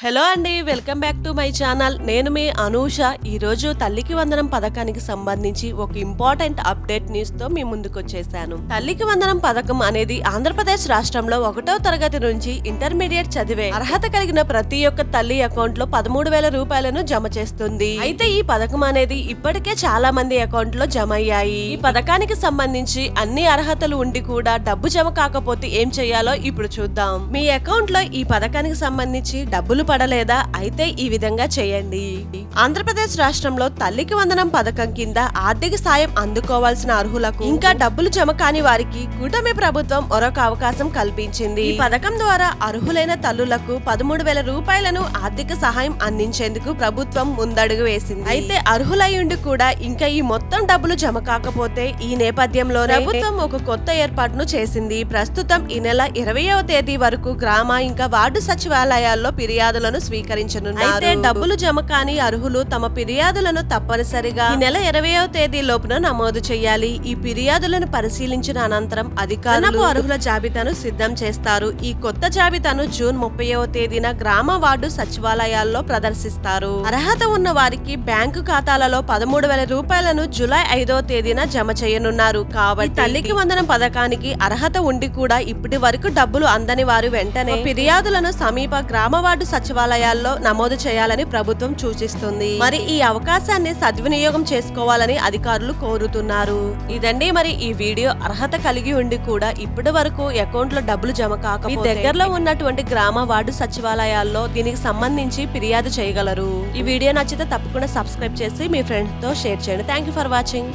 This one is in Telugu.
హలో అండి welcome back to my channel. నేను మీ అనూష. ఈరోజు తల్లికి వందనం పథకానికి సంబంధించి ఒక ఇంపార్టెంట్ అప్డేట్ న్యూస్తో మీ ముందుకు వచ్చేసాను తల్లికి వందనం పథకం అనేది ఆంధ్రప్రదేశ్ రాష్ట్రంలో ఒకటో తరగతి నుంచి ఇంటర్మీడియట్ చదివే అర్హత కలిగిన ప్రతి ఒక్క తల్లి అకౌంట్లో పదమూడు వేల రూపాయలను జమ చేస్తుంది. అయితే ఈ పథకం అనేది ఇప్పటికే చాలా మంది అకౌంట్లో జమ అయ్యాయి. ఈ పథకానికి సంబంధించి అన్ని అర్హతలు ఉండి కూడా డబ్బు జమ కాకపోతే ఏం చేయాలో ఇప్పుడు చూద్దాం. మీ అకౌంట్లో ఈ పథకానికి సంబంధించి డబ్బులు పడలేదా అయితే ఈ విధంగా చేయండి. ఆంధ్రప్రదేశ్ రాష్ట్రంలో తల్లికి వందనం పథకం కింద ఆర్థిక సాయం అందుకోవాల్సిన అర్హులకు ఇంకా డబ్బులు జమ కాని వారికి కూటమి ప్రభుత్వం మరొక అవకాశం కల్పించింది. ఈ పథకం ద్వారా అర్హులైన తల్లులకు పదమూడు వేల రూపాయలను ఆర్థిక సహాయం అందించేందుకు ప్రభుత్వం ముందడుగు వేసింది. అయితే అర్హులయ్యుండి కూడా ఇంకా ఈ మొత్తం డబ్బులు జమ కాకపోతే ఈ నేపథ్యంలో ప్రభుత్వం ఒక కొత్త ఏర్పాటును చేసింది. ప్రస్తుతం ఈ నెల ఇరవయవ తేదీ వరకు గ్రామ ఇంకా వార్డు సచివాలయాల్లో ఫిర్యాదు ఫిర్యాదులను స్వీకరించనున్నారు. అయితే డబ్బులు జమ కాని అర్హులు తమ ఫిర్యాదులను తప్పనిసరిగా ఈ నెల ఇరవయవ తేదీ లోపున నమోదు చేయాలి. ఈ ఫిర్యాదులను పరిశీలించిన అనంతరం అధికారులు అర్హుల జాబితాను సిద్ధం చేస్తారు. ఈ కొత్త జాబితాను జూన్ ముప్పైవ తేదీన గ్రామ వార్డు సచివాలయాల్లో ప్రదర్శిస్తారు. అర్హత ఉన్న వారికి బ్యాంకు ఖాతాలలో పదమూడు వేల రూపాయలను జూలై ఐదవ తేదీన జమ చేయనున్నారు. కాబట్టి తల్లికి వందనం పథకానికి అర్హత ఉండి కూడా ఇప్పటి వరకు డబ్బులు అందని వారు వెంటనే ఫిర్యాదులను సమీప గ్రామ వార్డు సచివాలయాల్లో నమోదు చేయాలని ప్రభుత్వం సూచిస్తుంది. మరి ఈ అవకాశాన్ని సద్వినియోగం చేసుకోవాలని అధికారులు కోరుతున్నారు. ఇదండి మరి ఈ వీడియో. అర్హత కలిగి ఉండి కూడా ఇప్పటి వరకు అకౌంట్లో డబ్బులు జమ కాక మీ దగ్గరలో ఉన్నటువంటి గ్రామ వార్డు సచివాలయాల్లో దీనికి సంబంధించి ఫిర్యాదు చేయగలరు. ఈ వీడియో నచ్చితే తప్పకుండా సబ్స్క్రైబ్ చేసి మీ ఫ్రెండ్స్తో షేర్ చేయండి. Thank you for watching